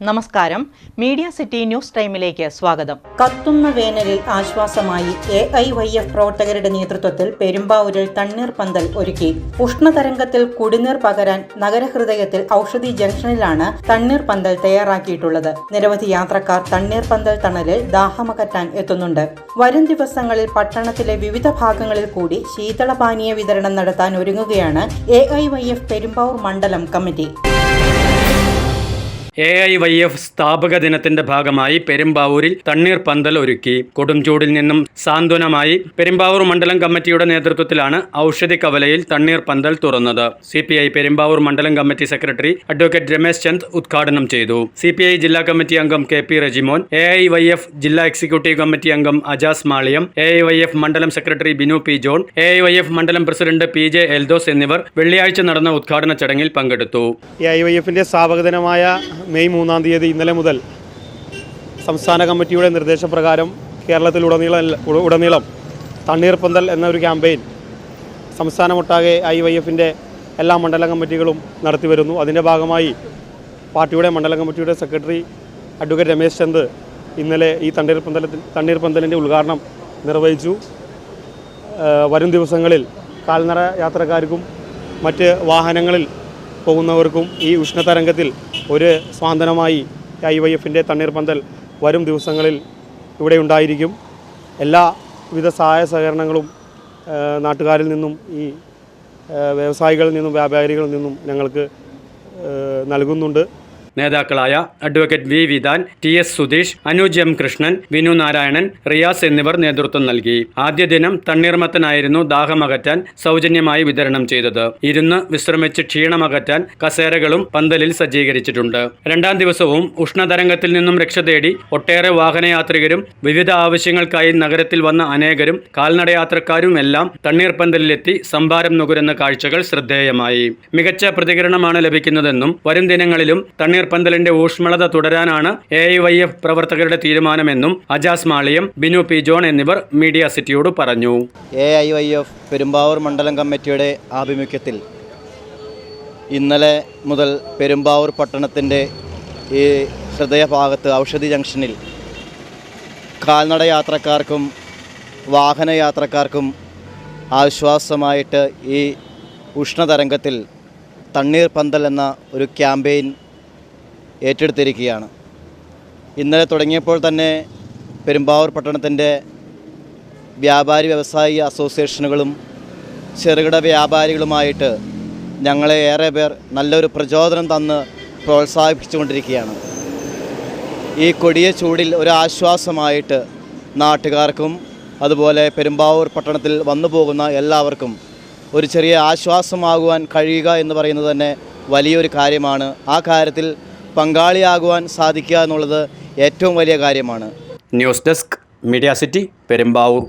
നമസ്കാരം. Media city news ടൈമിലേക്ക് സ്വാഗതം. കത്തുന്ന വേനലിൽ ആശ്വാസമായി എ ഐ വൈ എഫ് പ്രവർത്തകരുടെ നേതൃത്വത്തിൽ പെരുമ്പാവൂരിൽ തണ്ണീർ പന്തൽ ഒരുക്കി. ഉഷ്ണതരംഗത്തിൽ കുടിനീർ പകരാൻ നഗരഹൃദയത്തിൽ ഔഷധി ജംഗ്ഷനിലാണ് തണ്ണീർ പന്തൽ തയ്യാറാക്കിയിട്ടുള്ളത്. നിരവധി യാത്രക്കാർ തണ്ണീർ പന്തൽ തണലിൽ ദാഹമകറ്റാൻ എത്തുന്നുണ്ട്. വരും ദിവസങ്ങളിൽ പട്ടണത്തിലെ വിവിധ ഭാഗങ്ങളിൽ കൂടി ശീതളപാനീയ വിതരണം നടത്താൻ ഒരുങ്ങുകയാണ് A I Y F Perumbavoor മണ്ഡലം committee. A I Y F സ്ഥാപക ദിനത്തിന്റെ ഭാഗമായി പെരുമ്പാവൂരിൽ തണ്ണീർ പന്തൽ ഒരുക്കി. കൊടുംചൂടിൽ നിന്നും സാന്ത്വനമായി പെരുമ്പാവൂർ മണ്ഡലം കമ്മിറ്റിയുടെ നേതൃത്വത്തിലാണ് ഔഷധി കവലയിൽ തണ്ണീർ പന്തൽ തുറന്നത്. സി പി ഐ പെരുമ്പാവൂർ മണ്ഡലം committee secretary advocate Ramesh Chand ഉദ്ഘാടനം ചെയ്തു. സി പി ഐ ജില്ലാ കമ്മിറ്റി അംഗം K P Rejimon A I Y F ജില്ലാ എക്സിക്യൂട്ടീവ് കമ്മിറ്റി അംഗം Ajas Maliyam A I Y F മണ്ഡലം secretary Binu P John A I Y F മണ്ഡലം president P J Eldhose എന്നിവർ വെള്ളിയാഴ്ച നടന്ന ഉദ്ഘാടന ചടങ്ങിൽ പങ്കെടുത്തു. എ ഐ വൈ എഫിന്റെ മെയ് മൂന്നാം തീയതി ഇന്നലെ മുതൽ സംസ്ഥാന കമ്മിറ്റിയുടെ നിർദ്ദേശപ്രകാരം കേരളത്തിൽ ഉടനീളം തണ്ണീർ പന്തൽ എന്നൊരു ക്യാമ്പയിൻ സംസ്ഥാനമൊട്ടാകെ ഐ വൈ എഫിന്റെ എല്ലാ മണ്ഡല കമ്മിറ്റികളും നടത്തി വരുന്നു. അതിന്റെ ഭാഗമായി പാർട്ടിയുടെ മണ്ഡല കമ്മിറ്റിയുടെ സെക്രട്ടറി അഡ്വക്കേറ്റ് രമേശ് ചന്ദ് ഇന്നലെ ഈ തണ്ണീർ പന്തലത്തിൽ തണ്ണീർ പന്തലിന്റെ ഉദ്ഘാടനം നിർവഹിച്ചു. വരും ദിവസങ്ങളിൽ കാൽനട യാത്രക്കാർക്കും മറ്റ് വാഹനങ്ങളിൽ പോകുന്നവർക്കും ഈ ഉഷ്ണതരംഗത്തിൽ ഒരു സ്വാന്തനമായി ഐ വൈ എഫിന്റെ തണ്ണീർപന്തൽ വരും ദിവസങ്ങളിൽ ഇവിടെ ഉണ്ടായിരിക്കും. എല്ലാവിധ സഹായ സഹകരണങ്ങളും നാട്ടുകാരിൽ നിന്നും ഈ വ്യവസായികളിൽ നിന്നും വ്യാപാരികളിൽ നിന്നും ഞങ്ങൾക്ക് നൽകുന്നുണ്ട്. നേതാക്കളായ advocate V Vidhan T S Sudheesh Anuj M Krishnan Vinu Narayanan Riyas എന്നിവർ നേതൃത്വം നൽകി. ആദ്യ ദിനം തണ്ണീർമത്തനായിരുന്നു ദാഹമകറ്റാൻ സൗജന്യമായി വിതരണം ചെയ്തത്. ഇരുന്ന് വിശ്രമിച്ച് ക്ഷീണമകറ്റാൻ കസേരകളും പന്തലിൽ സജ്ജീകരിച്ചിട്ടുണ്ട്. രണ്ടാം ദിവസവും ഉഷ്ണതരംഗത്തിൽ നിന്നും രക്ഷ തേടി ഒട്ടേറെ വാഹനയാത്രികരും വിവിധ ആവശ്യങ്ങൾക്കായി നഗരത്തിൽ വന്ന അനേകരും കാൽനടയാത്രക്കാരും എല്ലാം തണ്ണീർപ്പന്തലിലെത്തി സംഭാരം നുകരുന്ന കാഴ്ചകൾ ശ്രദ്ധേയമായി. മികച്ച പ്രതികരണമാണ് ലഭിക്കുന്നതെന്നും വരും ദിനങ്ങളിലും തണ്ണീർപ്പന്തലിന്റെ ഊഷ്മളത തുടരാനാണ് എ വൈ എഫ് പ്രവർത്തകരുടെ തീരുമാനമെന്നും അജാസ് മാളിയം ബിനു പി ജോൺ എന്നിവർ മീഡിയ സിറ്റിയോട് പറഞ്ഞു. A I Y F Perumbavoor മണ്ഡലം കമ്മിറ്റിയുടെ ആഭിമുഖ്യത്തിൽ ഇന്നലെ മുതൽ പെരുമ്പാവൂർ പട്ടണത്തിന്റെ ഈ ഹൃദയഭാഗത്ത് ഔഷധി ജംഗ്ഷനിൽ കാൽനട യാത്രക്കാർക്കും വാഹന യാത്രക്കാർക്കും ആശ്വാസമായിട്ട് ഈ ഉഷ്ണതരംഗത്തിൽ തണ്ണീർ പന്തൽ എന്ന ഒരു ക്യാമ്പയിൻ ഏറ്റെടുത്തിരിക്കുകയാണ്. ഇന്നലെ തുടങ്ങിയപ്പോൾ തന്നെ പെരുമ്പാവൂർ പട്ടണത്തിന്റെ വ്യാപാരി വ്യവസായി അസോസിയേഷനുകളും ചെറുകിട വ്യാപാരികളുമായിട്ട് ഞങ്ങളെ ഏറെ പേർ നല്ലൊരു പ്രചോദനം തന്ന് പ്രോത്സാഹിപ്പിച്ചുകൊണ്ടിരിക്കുകയാണ്. ഈ കൊടിയ ചൂടിൽ ഒരു ആശ്വാസമായിട്ട് നാട്ടുകാർക്കും അതുപോലെ പെരുമ്പാവൂർ പട്ടണത്തിൽ വന്നു പോകുന്ന എല്ലാവർക്കും ഒരു ചെറിയ ആശ്വാസമാകുവാൻ കഴിയുക എന്ന് പറയുന്നത് തന്നെ വലിയൊരു കാര്യമാണ്. ആ കാര്യത്തിൽ പങ്കാളിയാകുവാൻ സാധിക്കുക എന്നുള്ളത് ഏറ്റവും വലിയ കാര്യമാണ്. News desk media city Perumbavoor.